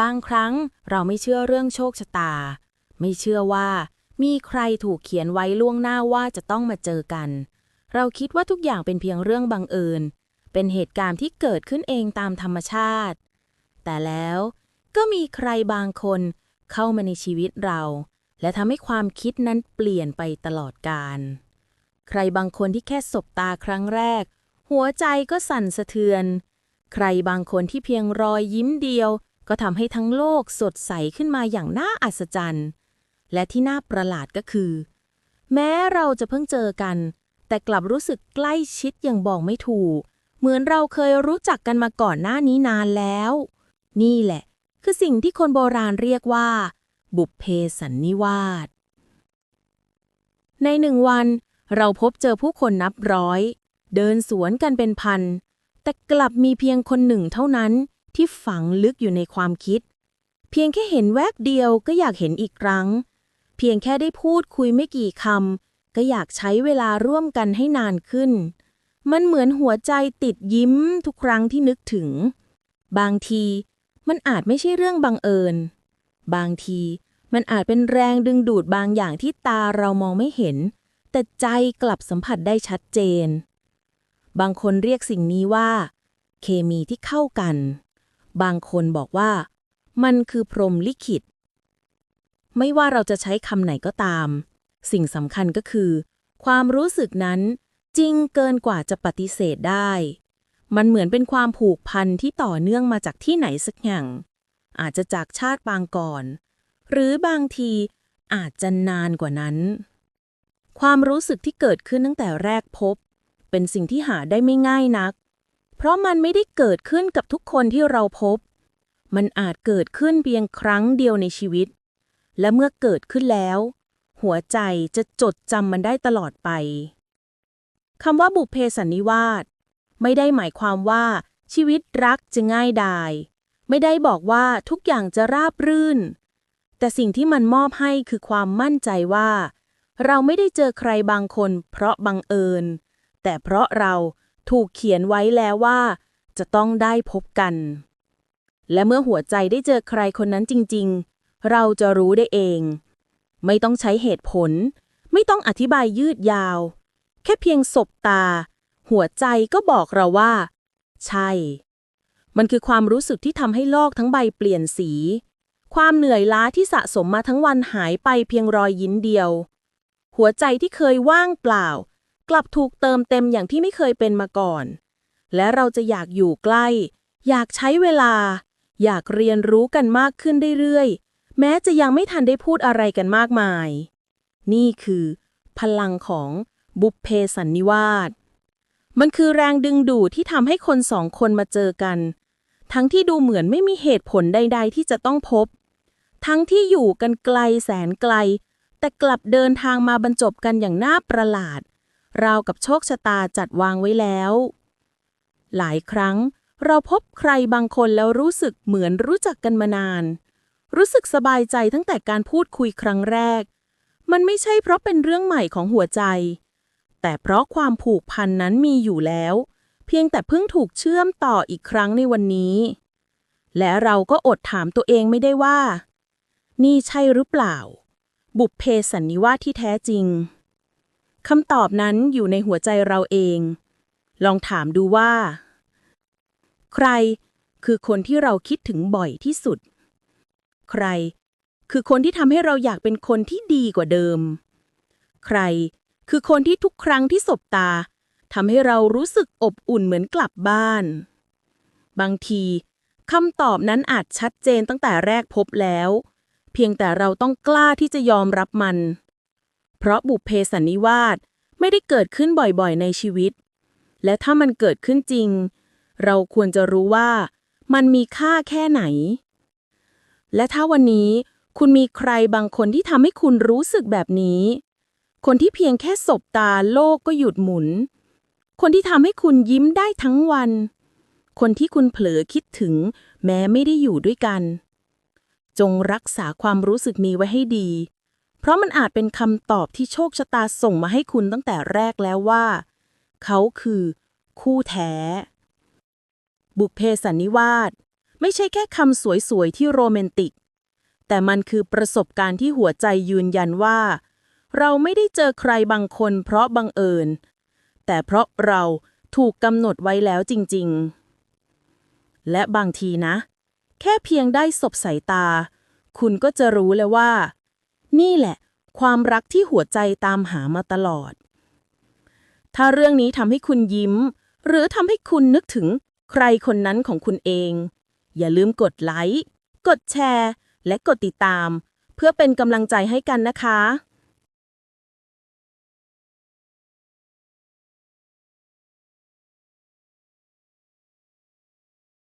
บางครั้งเราไม่เชื่อเรื่องโชคชะตา ไม่เชื่อว่า มีใครถูกเขียนไว้ล่วงหน้าว่าจะต้องมาเจอกัน เราคิดว่าทุกอย่างเป็นเพียงเรื่องบังเอิญ เป็นเหตุการณ์ที่เกิดขึ้นเองตามธรรมชาติ แต่แล้วก็มีใครบางคนเข้ามาในชีวิตเรา และทำให้ความคิดนั้นเปลี่ยนไปตลอดกาลใครบางคนที่แค่สบตาครั้งแรก หัวใจก็สั่นสะเทือน ใครบางคนที่เพียงรอยยิ้มเดียว ก็ทำให้ทั้งโลกสดใสขึ้นมาอย่างน่าอัศจรรย์ และที่น่าประหลาดก็คือ แม้เราจะเพิ่งเจอกัน แต่กลับรู้สึกใกล้ชิดอย่างบอกไม่ถูก เหมือนเราเคยรู้จักกันมาก่อนหน้านี้นานแล้ว นี่แหละ คือสิ่งที่คนโบราณเรียกว่า บุพเพสันนิวาสในหนึ่งวัน เราพบเจอผู้คนนับร้อย เดินสวนกันเป็นพัน แต่กลับมีเพียงคนหนึ่งเท่านั้น ที่ฝังลึกอยู่ในความคิด เพียงแค่เห็นแวบเดียวก็อยากเห็นอีกครั้ง เพียงแค่ได้พูดคุยไม่กี่คำก็อยากใช้เวลาร่วมกันให้นานขึ้น มันเหมือนหัวใจติดยิ้มทุกครั้งที่นึกถึง บางทีมันอาจไม่ใช่เรื่องบังเอิญ บางทีมันอาจเป็นแรงดึงดูดบางอย่างที่ตาเรามองไม่เห็น แต่ใจกลับสัมผัสได้ชัดเจน บางคนเรียกสิ่งนี้ว่า เคมีที่เข้ากัน บางคนบอกว่า มันคือพรหมลิขิต ไม่ว่าเราจะใช้คำไหนก็ตาม สิ่งสำคัญก็คือ ความรู้สึกนั้นจริงเกินกว่าจะปฏิเสธได้ มันเหมือนเป็นความผูกพันที่ต่อเนื่องมาจากที่ไหนสักอย่าง อาจจะจากชาติปางก่อน หรือบางทีอาจจะนานกว่านั้น ความรู้สึกที่เกิดขึ้นตั้งแต่แรกพบ เป็นสิ่งที่หาได้ไม่ง่ายนัก เพราะมันไม่ได้เกิดขึ้นกับทุกคนที่เราพบ มันอาจเกิดขึ้นเพียงครั้งเดียวในชีวิต และเมื่อเกิดขึ้นแล้ว หัวใจจะจดจำมันได้ตลอดไปคำว่าบุพเพสันนิวาสไม่ได้หมายความว่าชีวิตรักจะง่ายดาย ไม่ได้บอกว่าทุกอย่างจะราบรื่น แต่สิ่งที่มันมอบให้คือความมั่นใจว่า เราไม่ได้เจอใครบางคนเพราะบังเอิญ แต่เพราะเรา ถูกเขียนไว้แล้วว่า จะต้องได้พบกัน และเมื่อหัวใจได้เจอใครคนนั้นจริง ๆ เราจะรู้ได้เอง ไม่ต้องใช้เหตุผล ไม่ต้องอธิบายยืดยาว แค่เพียงสบตา หัวใจก็บอกเราว่า ใช่ มันคือความรู้สึกที่ทำให้โลกทั้งใบเปลี่ยนสี ความเหนื่อยล้าที่สะสมมาทั้งวันหายไปเพียงรอยยิ้มเดียว หัวใจที่เคยว่างเปล่า กลับถูกเติมเต็มอย่างที่ไม่เคยเป็นมาก่อน และเราจะอยากอยู่ใกล้ อยากใช้เวลา อยากเรียนรู้กันมากขึ้นเรื่อยๆ แม้จะยังไม่ทันได้พูดอะไรกันมากมาย นี่คือ พลังของบุพเพสันนิวาส มันคือแรงดึงดูดที่ทำให้คนสองคนมาเจอกัน ทั้งที่ดูเหมือนไม่มีเหตุผลใด ๆ ที่จะต้องพบ ทั้งที่อยู่กันไกลแสนไกล แต่กลับเดินทางมาบรรจบกันอย่างน่าประหลาด ราวกับโชคชะตาจัดวางไว้แล้ว หลายครั้งเราพบใครบางคนแล้วรู้สึกเหมือนรู้จักกันมานาน รู้สึกสบายใจตั้งแต่การพูดคุยครั้งแรก มันไม่ใช่เพราะเป็นเรื่องใหม่ของหัวใจ แต่เพราะความผูกพันนั้นมีอยู่แล้ว เพียงแต่เพิ่งถูกเชื่อมต่ออีกครั้งในวันนี้ และเราก็อดถามตัวเองไม่ได้ว่า นี่ใช่หรือเปล่า บุพเพสันนิวาสที่แท้จริง คำตอบนั้นอยู่ในหัวใจเราเอง ลองถามดูว่า ใครคือคนที่เราคิดถึงบ่อยที่สุด ใคร คือคนที่ทำให้เราอยากเป็นคนที่ดีกว่าเดิม ใคร คือคนที่ทุกครั้งที่สบตาทำให้เรารู้สึกอบอุ่นเหมือนกลับบ้าน บางทีคำตอบนั้นอาจชัดเจนตั้งแต่แรกพบแล้ว เพียงแต่เราต้องกล้าที่จะยอมรับมัน เพราะบุพเพสันนิวาสไม่ได้เกิดขึ้นบ่อยๆ ในชีวิต และถ้ามันเกิดขึ้นจริง เราควรจะรู้ว่า มันมีค่าแค่ไหน และถ้าวันนี้คุณมีใครบางคนที่ทำให้คุณรู้สึกแบบนี้ คนที่เพียงแค่สบตาโลกก็หยุดหมุน คนที่ทำให้คุณยิ้มได้ทั้งวัน คนที่คุณเผลอคิดถึง แม้ไม่ได้อยู่ด้วยกัน จงรักษาความรู้สึกนี้ไว้ให้ดี เพราะมันอาจเป็นคำตอบที่โชคชะตาส่งมาให้คุณตั้งแต่แรกแล้วว่า เขาคือ คู่แท้ บุพเพสันนิวาสไม่ใช่แค่คำสวยๆที่โรแมนติก แต่มันคือประสบการณ์ที่หัวใจยืนยันว่า เราไม่ได้เจอใครบางคนเพราะบังเอิญ แต่เพราะเราถูกกำหนดไว้แล้วจริง ๆ และบางทีนะ แค่เพียงได้สบสายตา คุณก็จะรู้เลยว่า นี่แหละ ความรักที่หัวใจตามหามาตลอด ถ้าเรื่องนี้ทำให้คุณยิ้ม หรือทำให้คุณนึกถึงใครคนนั้นของคุณเอง อย่าลืมกดไลค์ กดแชร์ และกดติดตาม เพื่อเป็นกำลังใจให้กันนะคะ